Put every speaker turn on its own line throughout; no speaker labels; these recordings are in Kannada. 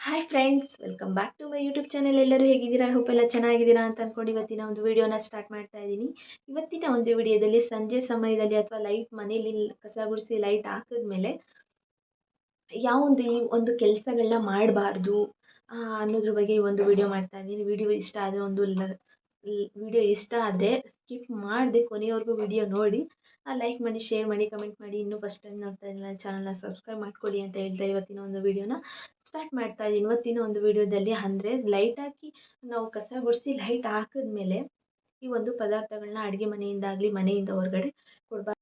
Hi friends welcome back to my YouTube channel ಎಲ್ಲರೂ ಹೇಗಿದ್ದೀರಾ? ಐ ಹೋಪ್ ಎಲ್ಲ ಚೆನ್ನಾಗಿದ್ದೀರಾ ಅಂತ ಅಂದ್ಕೊಂಡು ಇವತ್ತಿನ ಒಂದು ವಿಡಿಯೋನ ಸ್ಟಾರ್ಟ್ ಮಾಡ್ತಾ ಇದ್ದೀನಿ. ಇವತ್ತಿನ ಒಂದು ವಿಡಿಯೋದಲ್ಲಿ ಸಂಜೆ ಸಮಯದಲ್ಲಿ ಅಥವಾ ಲೈಟ್ ಮನೇಲಿ ಕಸ ಗುಡಿಸಿ ಲೈಟ್ ಹಾಕಿದ್ಮೇಲೆ ಯಾವೊಂದು ಈ ಒಂದು ಕೆಲಸಗಳನ್ನ ಮಾಡಬಾರ್ದು ಅನ್ನೋದ್ರ ಬಗ್ಗೆ ಈ ಒಂದು ವಿಡಿಯೋ ಮಾಡ್ತಾ ಇದ್ದೀನಿ. ವಿಡಿಯೋ ಇಷ್ಟ ಆದರೆ ಒಂದು ವಿಡಿಯೋ ಇಷ್ಟ ಆದರೆ ಸ್ಕಿಪ್ ಮಾಡದೆ ಕೊನೆಯವರೆಗೂ ವಿಡಿಯೋ ನೋಡಿ. ಲೈಕ್ ಮಾಡಿ ಶೇರ್ ಮಾಡಿ ಕಮೆಂಟ್ ಮಾಡಿ. ಇನ್ನೂ ಫಸ್ಟ್ ಟೈಮ್ ನೋಡ್ತಾ ಇದ್ದೀನಿ ಚಾನಲ್ನ ಸಬ್ಸ್ಕ್ರೈಬ್ ಮಾಡ್ಕೊಳ್ಳಿ ಅಂತ ಹೇಳ್ತಾ ಇವತ್ತಿನ ಒಂದು ವಿಡಿಯೋನ ಸ್ಟಾರ್ಟ್ ಮಾಡ್ತಾ ಇದ್ದೀನಿ. ಇವತ್ತಿನ ಒಂದು ವಿಡಿಯೋದಲ್ಲಿ ಅಂದರೆ ಲೈಟ್ ಹಾಕಿ ನಾವು ಕಸ ಗುಡಿಸಿ ಲೈಟ್ ಹಾಕಿದ್ಮೇಲೆ ಈ ಒಂದು ಪದಾರ್ಥಗಳನ್ನ ಅಡುಗೆ ಮನೆಯಿಂದಾಗಲಿ, ಮನೆಯಿಂದ ಹೊರಗಡೆ ಕೊಡಬಾರ್ದು.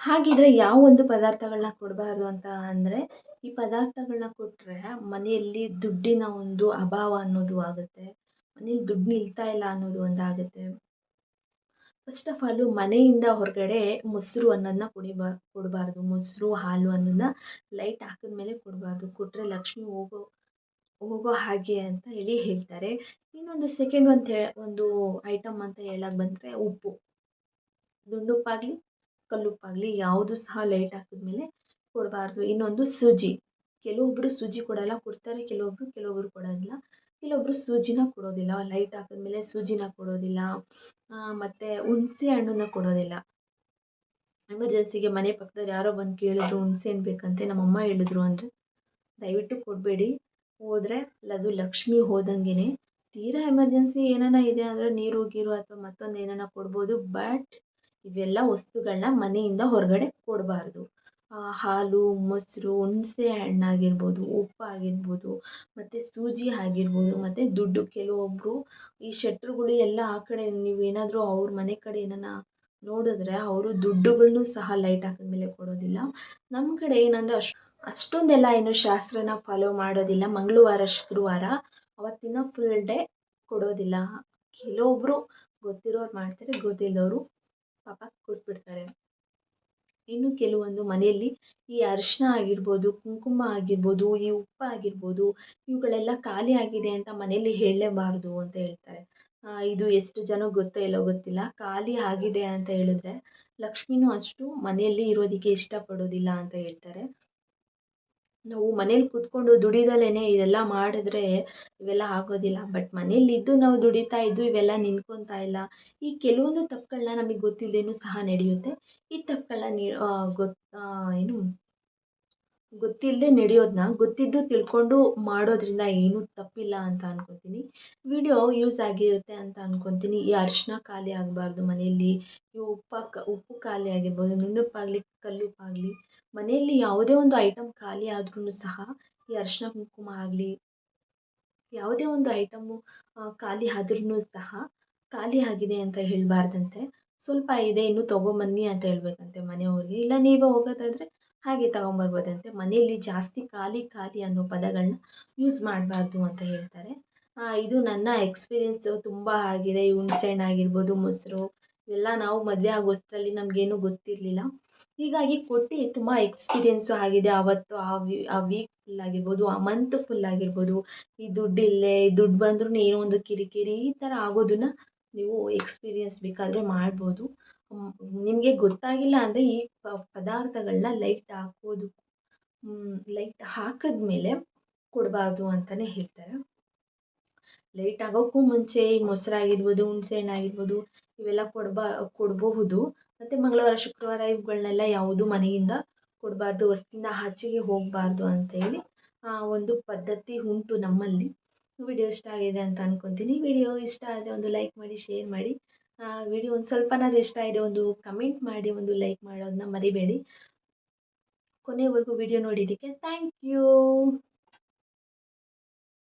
ಹಾಗಿದ್ರೆ ಯಾವ ಒಂದು ಪದಾರ್ಥಗಳನ್ನ ಕೊಡಬಾರ್ದು ಅಂತ ಅಂದರೆ ಈ ಪದಾರ್ಥಗಳನ್ನ ಕೊಟ್ಟರೆ ಮನೆಯಲ್ಲಿ ದುಡ್ಡಿನ ಒಂದು ಅಭಾವ ಅನ್ನೋದು ಆಗುತ್ತೆ. ಮನೇಲಿ ದುಡ್ಡು ನಿಲ್ತಾ ಇಲ್ಲ ಅನ್ನೋದು ಒಂದು ಆಗುತ್ತೆ ಫಸ್ಟ್ ಆಫ್ ಆಲು ಮನೆಯಿಂದ ಹೊರಗಡೆ ಮೊಸರು ಅನ್ನೋದನ್ನ ಕುಡಿಬಾ ಕೊಡಬಾರ್ದು. ಮೊಸರು, ಹಾಲು ಅನ್ನೋದನ್ನ ಲೈಟ್ ಹಾಕಿದ ಮೇಲೆ ಕೊಡಬಾರ್ದು. ಕೊಟ್ಟರೆ ಲಕ್ಷ್ಮಿ ಹೋಗೋ ಹೋಗೋ ಹಾಗೆ ಅಂತ ಹೇಳಿ ಹೇಳ್ತಾರೆ. ಇನ್ನೊಂದು ಸೆಕೆಂಡ್ ಒಂದು ಹೇ, ಒಂದು ಐಟಮ್ ಅಂತ ಹೇಳಕ್ಕೆ ಬಂದರೆ ಉಪ್ಪು. ದುಂಡುಪ್ಪಾಗಲಿ, ಕಲ್ಲುಪ್ಪಾಗಲಿ ಯಾವುದು ಸಹ ಲೈಟ್ ಹಾಕಿದ ಮೇಲೆ ಕೊಡಬಾರ್ದು. ಇನ್ನೊಂದು ಸೂಜಿ. ಕೆಲವೊಬ್ಬರು ಸೂಜಿ ಕೊಡಲ್ಲ, ಕೊಡ್ತಾರೆ ಕೆಲವೊಬ್ಬರು ಕೆಲವೊಬ್ಬರು ಕೊಡೋದಿಲ್ಲ ಕೆಲವೊಬ್ಬರು ಸೂಜಿನ ಕೊಡೋದಿಲ್ಲ ಲೈಟ್ ಹಾಕಿದ್ಮೇಲೆ ಸೂಜಿನ ಕೊಡೋದಿಲ್ಲ ಮತ್ತು ಹುಣಸೆ ಹಣ್ಣನ್ನ ಕೊಡೋದಿಲ್ಲ. ಎಮರ್ಜೆನ್ಸಿಗೆ ಮನೆ ಪಕ್ಕದವ್ರು ಯಾರೋ ಬಂದು ಕೇಳಿದ್ರು, ಹುಣಸೆ ಹಣ್ಣು ಬೇಕಂತೆ. ನಮ್ಮಮ್ಮ ಹೇಳಿದ್ರು ಅಂದರೆ, ದಯವಿಟ್ಟು ಕೊಡಬೇಡಿ, ಹೋದರೆ ಅದು ಲಕ್ಷ್ಮಿ ಹೋದಂಗೆ ತೀರಾ ಎಮರ್ಜೆನ್ಸಿ ಏನಾನ ಇದೆ ಅಂದರೆ ನೀರು, ಗೀರು ಅಥವಾ ಮತ್ತೊಂದು ಏನಾನ ಕೊಡ್ಬೋದು ಬಟ್ ಇವೆಲ್ಲ ವಸ್ತುಗಳನ್ನ ಮನೆಯಿಂದ ಹೊರಗಡೆ ಕೊಡಬಾರ್ದು. ಹಾಲು, ಮೊಸರು, ಹುಣಸೆ ಹಣ್ಣಾಗಿರ್ಬೋದು, ಉಪ್ಪಾಗಿರ್ಬೋದು, ಮತ್ತು ಸೂಜಿ ಆಗಿರ್ಬೋದು, ಮತ್ತು ದುಡ್ಡು. ಕೆಲವೊಬ್ಬರು ಈ ಶೆಟ್ರುಗಳು ಎಲ್ಲ ಆ ಕಡೆ ನೀವೇನಾದರೂ ಅವ್ರ ಮನೆ ಕಡೆ ಏನಾನ ನೋಡಿದ್ರೆ ಅವರು ದುಡ್ಡುಗಳನ್ನು ಸಹ ಲೈಟ್ ಹಾಕಿದ್ಮೇಲೆ ಕೊಡೋದಿಲ್ಲ. ನಮ್ಮ ಕಡೆ ಏನಂದರೆ ಅಷ್ಟು ಅಷ್ಟೊಂದೆಲ್ಲ ಏನು ಶಾಸ್ತ್ರನ ಫಾಲೋ ಮಾಡೋದಿಲ್ಲ. ಮಂಗಳವಾರ, ಶುಕ್ರವಾರ ಅವತ್ತಿನ ಫುಲ್ ಡೇ ಕೊಡೋದಿಲ್ಲ. ಕೆಲವೊಬ್ಬರು ಗೊತ್ತಿರೋರು ಮಾಡ್ತಾರೆ ಗೊತ್ತಿಲ್ಲದವರು ಪಾಪ ಕೊಟ್ಬಿಡ್ತಾರೆ. ಇನ್ನು ಕೆಲವೊಂದು ಮನೆಯಲ್ಲಿ ಈ ಅರಿಶಿನ ಆಗಿರ್ಬೋದು, ಕುಂಕುಮ ಆಗಿರ್ಬೋದು, ಈ ಉಪ್ಪು ಆಗಿರ್ಬೋದು, ಇವುಗಳೆಲ್ಲ ಖಾಲಿ ಆಗಿದೆ ಅಂತ ಮನೆಯಲ್ಲಿ ಹೇಳಲೇಬಾರ್ದು ಅಂತ ಹೇಳ್ತಾರೆ. ಇದು ಎಷ್ಟು ಜನಕ್ಕೆ ಗೊತ್ತೋ ಇಲ್ಲೋ ಗೊತ್ತಿಲ್ಲ. ಖಾಲಿ ಆಗಿದೆ ಅಂತ ಹೇಳಿದ್ರೆ ಲಕ್ಷ್ಮಿನೂ ಅಷ್ಟು ಮನೆಯಲ್ಲಿ ಇರೋದಕ್ಕೆ ಇಷ್ಟಪಡೋದಿಲ್ಲ ಅಂತ ಹೇಳ್ತಾರೆ. ನಾವು ಮನೇಲಿ ಕೂತ್ಕೊಂಡು ದುಡಿದಲೇ ಇದೆಲ್ಲ ಮಾಡಿದ್ರೆ ಇವೆಲ್ಲ ಆಗೋದಿಲ್ಲ. ಬಟ್ ಮನೇಲಿದ್ದು ನಾವು ದುಡಿತಾ ಇದ್ದು ಇವೆಲ್ಲ ನಿಂತ್ಕೊತಾ ಇಲ್ಲ. ಈ ಕೆಲವೊಂದು ತಪ್ಪುಗಳನ್ನ ನಮಗೆ ಗೊತ್ತಿಲ್ಲದೇನು ಸಹ ನಡೆಯುತ್ತೆ. ಈ ತಪ್ಪುಗಳನ್ನ ನಿ ಗೊತ್ತು ಏನು ಗೊತ್ತಿಲ್ಲದೆ ನಡೆಯೋದನ್ನ ಗೊತ್ತಿದ್ದು ತಿಳ್ಕೊಂಡು ಮಾಡೋದ್ರಿಂದ ಏನೂ ತಪ್ಪಿಲ್ಲ ಅಂತ ಅನ್ಕೊತೀನಿ. ವಿಡಿಯೋ ಯೂಸ್ ಆಗಿರುತ್ತೆ ಅಂತ ಅನ್ಕೊತೀನಿ. ಈ ಅರಿಶಿನ ಖಾಲಿ ಆಗಬಾರ್ದು ಮನೆಯಲ್ಲಿ ಈ ಉಪ್ಪ ಉಪ್ಪು ಖಾಲಿ ಆಗಿರ್ಬೋದು, ನುಣ್ಣುಪ್ಪಾಗಲಿ, ಕಲ್ಲುಪ್ಪಾಗಲಿ. ಮನೆಯಲ್ಲಿ ಯಾವುದೇ ಒಂದು ಐಟಮ್ ಖಾಲಿ ಆದ್ರೂ ಸಹ ಈ ಅರಿಶಿನ ಕುಂಕುಮ ಆಗಲಿ, ಯಾವುದೇ ಒಂದು ಐಟಮ್ಮು ಖಾಲಿ ಆದ್ರೂ ಸಹ ಖಾಲಿ ಆಗಿದೆ ಅಂತ ಹೇಳಬಾರ್ದಂತೆ. ಸ್ವಲ್ಪ ಇದೆ, ಇನ್ನು ತೊಗೊಂಬನ್ನಿ ಅಂತ ಹೇಳಬೇಕಂತೆ ಮನೆಯವ್ರಿಗೆ. ಇಲ್ಲ, ನೀವೇ ಹೋಗೋದಾದರೆ ಹಾಗೆ ತಗೊಂಬರ್ಬೋದಂತೆ. ಮನೆಯಲ್ಲಿ ಜಾಸ್ತಿ ಖಾಲಿ ಖಾಲಿ ಅನ್ನೋ ಪದಗಳನ್ನ ಯೂಸ್ ಮಾಡಬಾರ್ದು ಅಂತ ಹೇಳ್ತಾರೆ. ಇದು ನನ್ನ ಎಕ್ಸ್ಪೀರಿಯೆನ್ಸ್ ತುಂಬ ಆಗಿದೆ. ಈ ಹುಣ್ಸೆ ಹಣ್ಣು ಆಗಿರ್ಬೋದು, ಮೊಸರು, ಇವೆಲ್ಲ ನಾವು ಮದುವೆ ಆಗೋಷ್ಟರಲ್ಲಿ ನಮಗೇನು ಗೊತ್ತಿರಲಿಲ್ಲ. ಹೀಗಾಗಿ ಕೊಟ್ಟು ತುಂಬ ಎಕ್ಸ್ಪೀರಿಯೆನ್ಸು ಆಗಿದೆ. ಆವತ್ತು ಆ ವಿ, ಆ ವೀಕ್ ಫುಲ್ ಆಗಿರ್ಬೋದು, ಆ ಮಂತ್ ಫುಲ್ ಆಗಿರ್ಬೋದು. ಈ ದುಡ್ಡಿಲ್ಲೇ ದುಡ್ಡು ಬಂದ್ರೂ ಏನೋ ಒಂದು ಕಿರಿಕಿರಿ ಈ ಥರ ಆಗೋದನ್ನ ನೀವು ಎಕ್ಸ್ಪೀರಿಯೆನ್ಸ್ ಬೇಕಾದರೆ ಮಾಡ್ಬೋದು. ನಿಮಗೆ ಗೊತ್ತಾಗಿಲ್ಲ ಅಂದರೆ ಈ ಪದಾರ್ಥಗಳನ್ನ ಲೈಟ್ ಹಾಕೋದು ಲೈಟ್ ಹಾಕಿದ್ಮೇಲೆ ಕೊಡಬಾರ್ದು ಅಂತಲೇ ಹೇಳ್ತಾರೆ. ಲೈಟ್ ಆಗೋಕ್ಕೂ ಮುಂಚೆ ಈ ಮೊಸರಾಗಿರ್ಬೋದು ಹುಣಸೆ ಹಣ್ಣು ಆಗಿರ್ಬೋದು ಇವೆಲ್ಲ ಕೊಡಬಾ, ಕೊಡಬಹುದು. ಮತ್ತು ಮಂಗಳವಾರ, ಶುಕ್ರವಾರ ಇವುಗಳನ್ನೆಲ್ಲ ಯಾವುದು ಮನೆಯಿಂದ ಕೊಡಬಾರ್ದು, ವಸ್ತಿನ ಆಚೆಗೆ ಹೋಗಬಾರ್ದು ಅಂತೇಳಿ ಒಂದು ಪದ್ಧತಿ ಉಂಟು ನಮ್ಮಲ್ಲಿ. ವಿಡಿಯೋ ಇಷ್ಟ ಆಗಿದೆ ಅಂತ ಅನ್ಕೊತೀನಿ. ವಿಡಿಯೋ ಇಷ್ಟ ಆದರೆ ಒಂದು ಲೈಕ್ ಮಾಡಿ, ಶೇರ್ ಮಾಡಿ. ವಿಡಿಯೋ ಒಂದು ಸ್ವಲ್ಪನಾದ್ರೂ ಇಷ್ಟ ಇದೆ ಒಂದು ಕಮೆಂಟ್ ಮಾಡಿ, ಒಂದು ಲೈಕ್ ಮಾಡೋದನ್ನ ಮರಿಬೇಡಿ. ಕೊನೆವರೆಗೂ ವಿಡಿಯೋ ನೋಡಿದ್ದಕ್ಕೆ ಥ್ಯಾಂಕ್ ಯು.